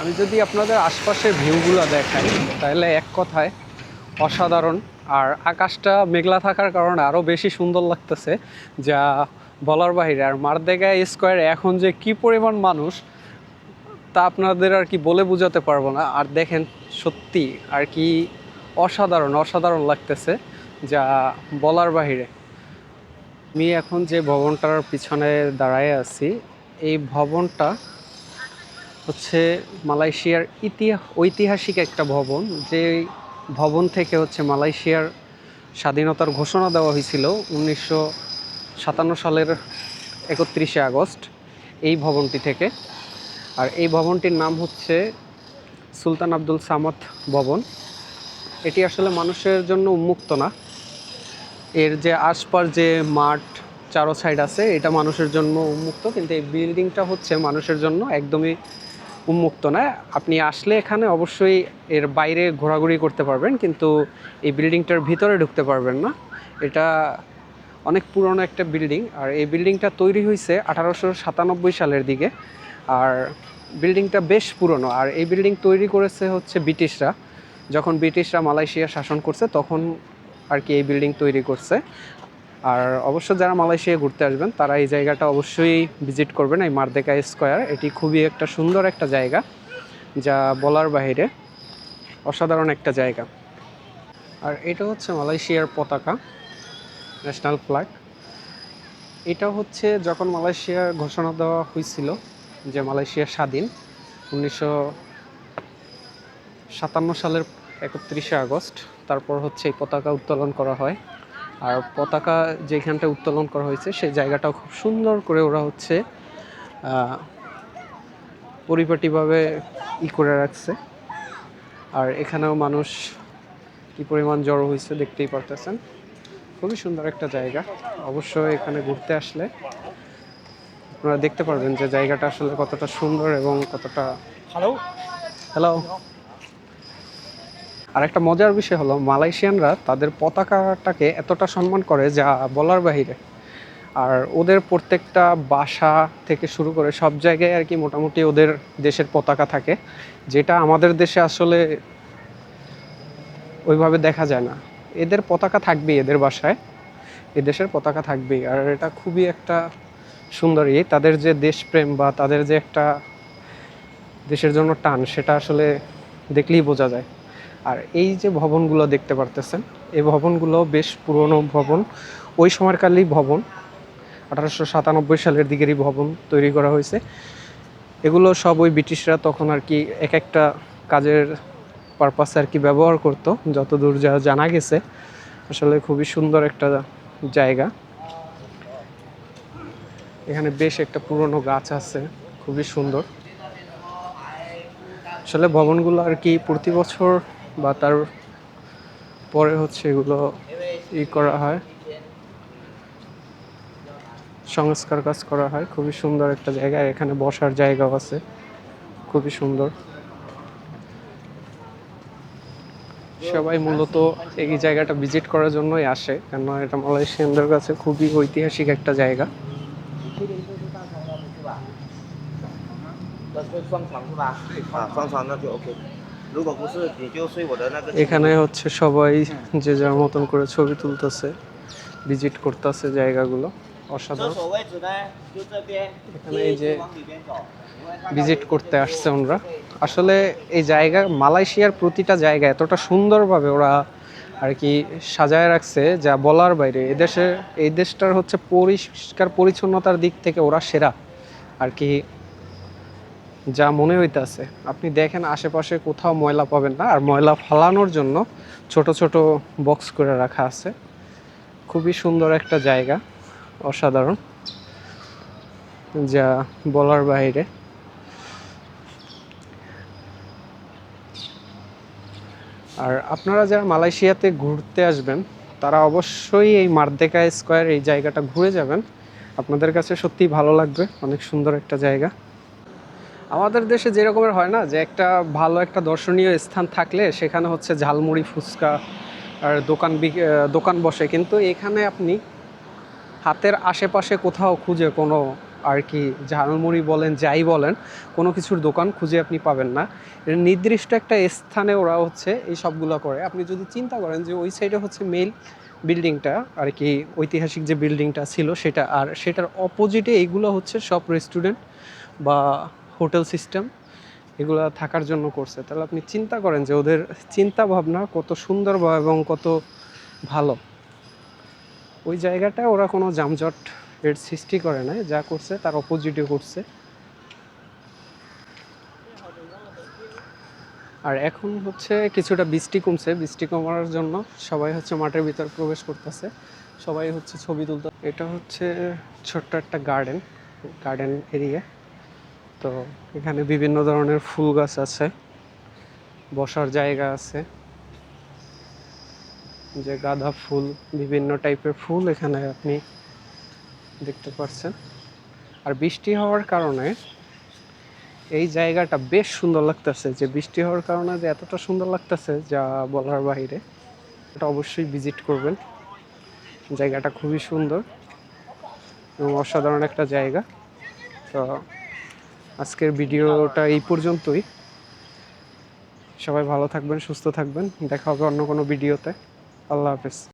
আমি যদি আপনাদের আশপাশের ভিউগুলো দেখাই, তাহলে এক কথায় অসাধারণ। আর আকাশটা মেঘলা থাকার কারণে আরও বেশি সুন্দর লাগতেছে, যা বলার বাহিরে। আর মারদেগা স্কোয়ারে এখন যে কি পরিমাণ মানুষ, তা আপনাদের আর কি বলে বোঝাতে পারব না। আর দেখেন, সত্যি আর কি অসাধারণ অসাধারণ লাগতেছে, যা বলার বাহিরে। আমি এখন যে ভবনটার পিছনে দাঁড়ায় আছি, এই ভবনটা হচ্ছে মালয়েশিয়ার ইতিহাস ঐতিহাসিক একটা ভবন, যে ভবন থেকে হচ্ছে মালয়েশিয়ার স্বাধীনতার ঘোষণা দেওয়া হয়েছিল উনিশশো সাতান্ন সালের একত্রিশে আগস্ট এই ভবনটি থেকে। আর এই ভবনটির নাম হচ্ছে সুলতান আব্দুল সামাদ ভবন। এটি আসলে মানুষের জন্য উন্মুক্ত না। এর যে আশপাশ যে মাঠ, চারো সাইড আছে, এটা মানুষের জন্য উন্মুক্ত, কিন্তু এই বিল্ডিংটা হচ্ছে মানুষের জন্য একদমই উন্মুক্ত না। আপনি আসলে এখানে অবশ্যই এর বাইরে ঘোরাঘুরি করতে পারবেন, কিন্তু এই বিল্ডিংটার ভিতরে ঢুকতে পারবেন না। এটা অনেক পুরনো একটা বিল্ডিং, আর এই বিল্ডিংটা তৈরি হয়েছে আঠারোশো সাতানব্বই সালের দিকে। আর বিল্ডিংটা বেশ পুরনো, আর এই বিল্ডিং তৈরি করেছে হচ্ছে ব্রিটিশরা। যখন ব্রিটিশরা মালয়েশিয়া শাসন করছে, তখন আর কি এই বিল্ডিং তৈরি করছে। আর অবশ্য যারা মালয়েশিয়া ঘুরতে আসবেন, তারা এই জায়গাটা অবশ্যই ভিজিট করবেন, এই মারদেকা স্কোয়ার। এটি খুবই একটা সুন্দর একটা জায়গা, যা বলার বাইরে অসাধারণ একটা জায়গা। আর এটা হচ্ছে মালয়েশিয়ার পতাকা ন্যাশনাল ফ্ল্যাগ এটা হচ্ছে যখন মালয়েশিয়ার ঘোষণা দেওয়া হয়েছিল যে মালয়েশিয়া স্বাধীন, উনিশশো সাতান্ন সালের একত্রিশে আগস্ট, তারপর হচ্ছে এই পতাকা উত্তোলন করা হয়। আর পতাকা যেখানটা উত্তোলন করা হয়েছে সেই জায়গাটাও খুব সুন্দর করে ওরা হচ্ছে পরিপাটিভাবে ই করে রাখছে। আর এখানেও মানুষ কি পরিমাণ জড়ো হয়েছে দেখতেই পারতেছেন। খুবই সুন্দর একটা জায়গা। অবশ্যই এখানে ঘুরতে আসলে আপনারা দেখতে পারবেন যে জায়গাটা আসলে কতটা সুন্দর এবং কতটা হ্যালো হ্যালো আর একটা মজার বিষয় হলো, মালয়েশিয়ানরা তাদের পতাকাটাকে এতটা সম্মান করে যা বলার বাহিরে। আর ওদের প্রত্যেকটা বাসা থেকে শুরু করে সব জায়গায় আর কি মোটামুটি ওদের দেশের পতাকা থাকে, যেটা আমাদের দেশে আসলে ওইভাবে দেখা যায় না। এদের পতাকা থাকবেই এদের বাসায় এদেশের পতাকা থাকবেই। আর এটা খুবই একটা সুন্দর ইয়ে তাদের যে দেশপ্রেম বা তাদের যে একটা দেশের জন্য টান, সেটা আসলে দেখলেই বোঝা যায়। আর এই যে ভবনগুলো দেখতে পারতেছেন, এই ভবনগুলো বেশ পুরনো ভবন। ওই সময়কালেই ভবন, আঠারোশো সাতানব্বই সালের দিকেরই ভবন তৈরি করা হয়েছে। এগুলো সব ওই ব্রিটিশরা তখন আর কি এক একটা কাজের পারপাসে আর কি ব্যবহার করতো, যতদূর যা জানা গেছে। আসলে খুবই সুন্দর একটা জায়গা। এখানে বেশ একটা পুরনো গাছ আছে, খুবই সুন্দর। আসলে ভবনগুলো আর কি প্রতি বছর বা তার পরে হচ্ছে এগুলো ই করা হয়। সংস্কার কাজ করা হয়। খুবই সুন্দর একটা জায়গা এখানে বসার জায়গাও আছে। খুবই সুন্দর। সবাই মূলত এই জায়গাটা ভিজিট করার জন্যই আসে, কেন এটা মালয়েশিয়ানদের কাছে খুবই ঐতিহাসিক একটা জায়গা। 那 এখানে হচ্ছে সবাই যে যার মতন করে ছবি তুলতেছে ভিজিট করতেছে জায়গাগুলো, অসাধারণ। এখানে এই যে ভিজিট করতে আসছে ওনারা। আসলে এই জায়গা, মালয়েশিয়ার প্রতিটা জায়গা এতটা সুন্দরভাবে ওরা আর কি সাজায় রাখছে যা বলার বাইরে। এদেশে এই দেশটার হচ্ছে পরিষ্কার পরিচ্ছন্নতার দিক থেকে ওরা সেরা। আর কি যা মনে হইতাছে। আপনি দেখেন আশেপাশে কোথাও ময়লা পাবেন না, আর ময়লা ফালানোর জন্য ছোট ছোট বক্স করে রাখা আছে। খুবই সুন্দর একটা জায়গা, অসাধারণ, যা বলার বাইরে। আর আপনারা যারা মালয়েশিয়াতে ঘুরতে আসবেন, তারা অবশ্যই এই মার্দেকা স্কোয়ার এই জায়গাটা ঘুরে যাবেন। আপনাদের কাছে সত্যিই ভালো লাগবে, অনেক সুন্দর একটা জায়গা। আমাদের দেশে যেরকমের হয় না, যে একটা ভালো একটা দর্শনীয় স্থান থাকলে সেখানে হচ্ছে ঝালমুড়ি, ফুচকা আর দোকান দোকান বসে। কিন্তু এখানে আপনি হাতের আশেপাশে কোথাও খুঁজে কোনো আর কি ঝালমুড়ি বলেন, যাই বলেন, কোনো কিছুর দোকান খুঁজে আপনি পাবেন না। নির্দিষ্ট একটা স্থানে ওরা হচ্ছে এই সবগুলো করে। আপনি যদি চিন্তা করেন যে ওই সাইডে হচ্ছে মেল বিল্ডিংটা আর কি, ঐতিহাসিক যে বিল্ডিংটা ছিল সেটা, আর সেটার অপোজিটে এইগুলো হচ্ছে সব রেস্টুরেন্ট বা হোটেল সিস্টেম এগুলো থাকার জন্য করছে। তাহলে আপনি চিন্তা করেন যে ওদের চিন্তা ভাবনা কত সুন্দর এবং কত ভালো। ওই জায়গাটায় ওরা কোনো যানজট এর সৃষ্টি করে না যা করছে তার অপোজিটে করছে। আর এখন হচ্ছে কিছুটা বৃষ্টি কমছে, বৃষ্টি কমার জন্য সবাই হচ্ছে মাঠের ভিতর প্রবেশ করতেছে। সবাই হচ্ছে ছবি তুলতে এটা হচ্ছে ছোট্ট একটা গার্ডেন গার্ডেন এরিয়া তো এখানে বিভিন্ন ধরনের ফুল গাছ আছে, বসার জায়গা আছে। যে গাঁদা ফুল, বিভিন্ন টাইপের ফুল এখানে আপনি দেখতে পাচ্ছেন আর বৃষ্টি হওয়ার কারণে এই জায়গাটা বেশ সুন্দর লাগতেছে, যে বৃষ্টি হওয়ার কারণে যে এতটা সুন্দর লাগতেছে যা বলার বাইরে। এটা অবশ্যই ভিজিট করবেন। জায়গাটা খুবই সুন্দর এবং অসাধারণ একটা জায়গা। তো আজকের ভিডিওটা এই পর্যন্তই। সবাই ভালো থাকবেন, সুস্থ থাকবেন। দেখা হবে অন্য কোনো ভিডিওতে। আল্লাহ হাফেজ।